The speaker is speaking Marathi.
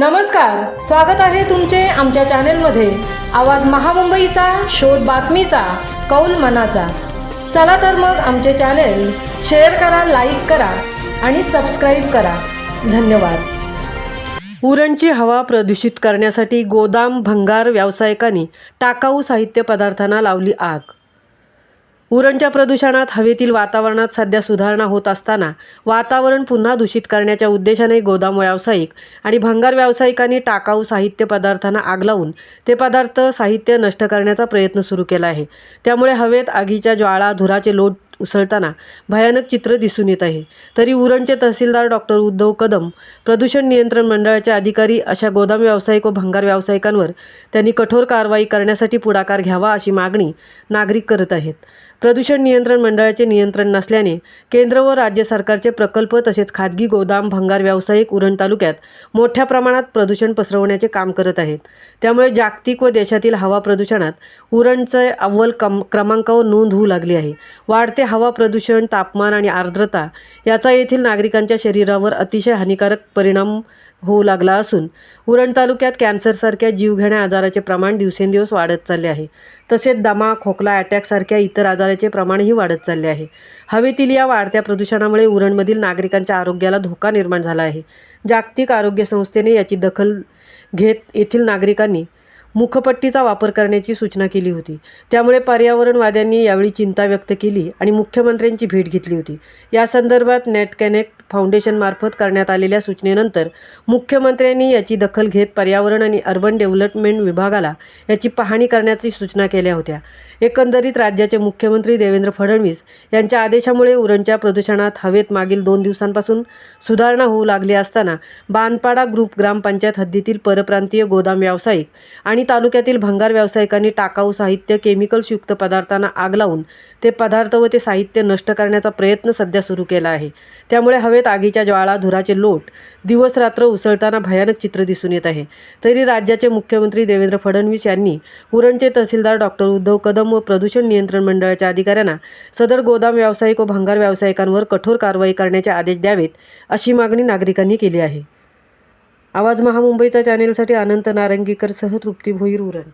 नमस्कार स्वागत आहे तुमचे आमच्या चॅनेलमध्ये. आवाज महामुंबईचा शोध बातमीचा कौल मनाचा. चला तर मग आमचे चॅनेल शेअर करा लाईक करा आणि सबस्क्राईब करा. धन्यवाद. उरणची हवा प्रदूषित करण्यासाठी गोदाम भंगार व्यावसायिकांनी टाकाऊ साहित्य पदार्थांना लावली आग. उरणच्या प्रदूषणात हवेतील वातावरणात सध्या सुधारणा होत असताना वातावरण पुन्हा दूषित करण्याच्या उद्देशाने गोदाम व्यावसायिक आणि भंगार व्यावसायिकांनी टाकाऊ साहित्य पदार्थांना आग लावून ते पदार्थ साहित्य नष्ट करण्याचा प्रयत्न सुरू केला आहे. त्यामुळे हवेत आगीच्या ज्वाळा धुराचे लोट उसळताना भयानक चित्र दिसून येत आहे. तरी उरणचे तहसीलदार डॉक्टर उद्धव कदम प्रदूषण नियंत्रण मंडळाचे अधिकारी अशा गोदाम व्यावसायिक व भंगार व्यावसायिकांवर त्यांनी कठोर कारवाई करण्यासाठी पुढाकार घ्यावा अशी मागणी नागरिक करत आहेत. प्रदूषण नियंत्रण मंडळाचे नियंत्रण नसल्याने केंद्र व राज्य सरकारचे प्रकल्प तसेच खाजगी गोदाम भंगार व्यावसायिक उरण तालुक्यात मोठ्या प्रमाणात प्रदूषण पसरवण्याचे काम करत आहेत. त्यामुळे जागतिक व देशातील हवा प्रदूषणात उरणचे अव्वल कम क्रमांकावर नोंद होऊ लागली आहे. वाढते हवा प्रदूषण तापमान आणि आर्द्रता याचा येथील नागरिकांच्या शरीरावर अतिशय हानिकारक परिणाम होऊ लागला असून उरण तालुक्यात कॅन्सरसारख्या जीवघेण्या आजाराचे प्रमाण दिवसेंदिवस वाढत चालले आहे. तसेच दमा खोकला अटॅकसारख्या इतर आजार आजाराचे प्रमाणही वाढत चालले आहे. हवेतील या वाढत्या प्रदूषणामुळे उरणमधील नागरिकांच्या आरोग्याला धोका निर्माण झाला आहे. जागतिक आरोग्य संस्थेने याची दखल घेत येथील नागरिकांनी मुखपट्टीचा वापर करण्याची सूचना केली होती. त्यामुळे पर्यावरणवाद्यांनी यावेळी चिंता व्यक्त केली आणि मुख्यमंत्र्यांची भेट घेतली होती. या संदर्भात नेट कनेक्ट फाउंडेशनमार्फत करण्यात आलेल्या सूचनेनंतर मुख्यमंत्र्यांनी याची दखल घेत पर्यावरण आणि अर्बन डेव्हलपमेंट विभागाला याची पाहणी करण्याची सूचना केल्या होत्या. एकंदरीत राज्याचे मुख्यमंत्री देवेंद्र फडणवीस यांच्या आदेशामुळे उरणच्या प्रदूषणात हवेत मागील दोन दिवसांपासून सुधारणा होऊ लागली असताना बांदपाडा ग्रुप ग्रामपंचायत हद्दीतील परप्रांतीय गोदाम व्यावसायिक आणि तालुक्यातील भंगार व्यावसायिकांनी टाकाऊ साहित्य केमिकल्सयुक्त पदार्थांना आग लावून ते पदार्थ व ते साहित्य नष्ट करण्याचा प्रयत्न सध्या सुरू केला आहे. त्यामुळे हवेत आगीच्या ज्वाळा धुराचे लोट दिवस रात्र उसळताना भयानक चित्र दिसून येत आहे. तरी राज्याचे मुख्यमंत्री देवेंद्र फडणवीस यांनी उरणचे तहसीलदार डॉक्टर उद्धव कदम व प्रदूषण नियंत्रण मंडळाच्या अधिकाऱ्यांना सदर गोदाम व्यावसायिक व भंगार व्यावसायिकांवर कठोर कारवाई करण्याचे आदेश द्यावेत अशी मागणी नागरिकांनी केली आहे. आवाज महामुंबईचा चॅनेलसाठी अनंत नारंगीकर सह तृप्ती भोईर उरण.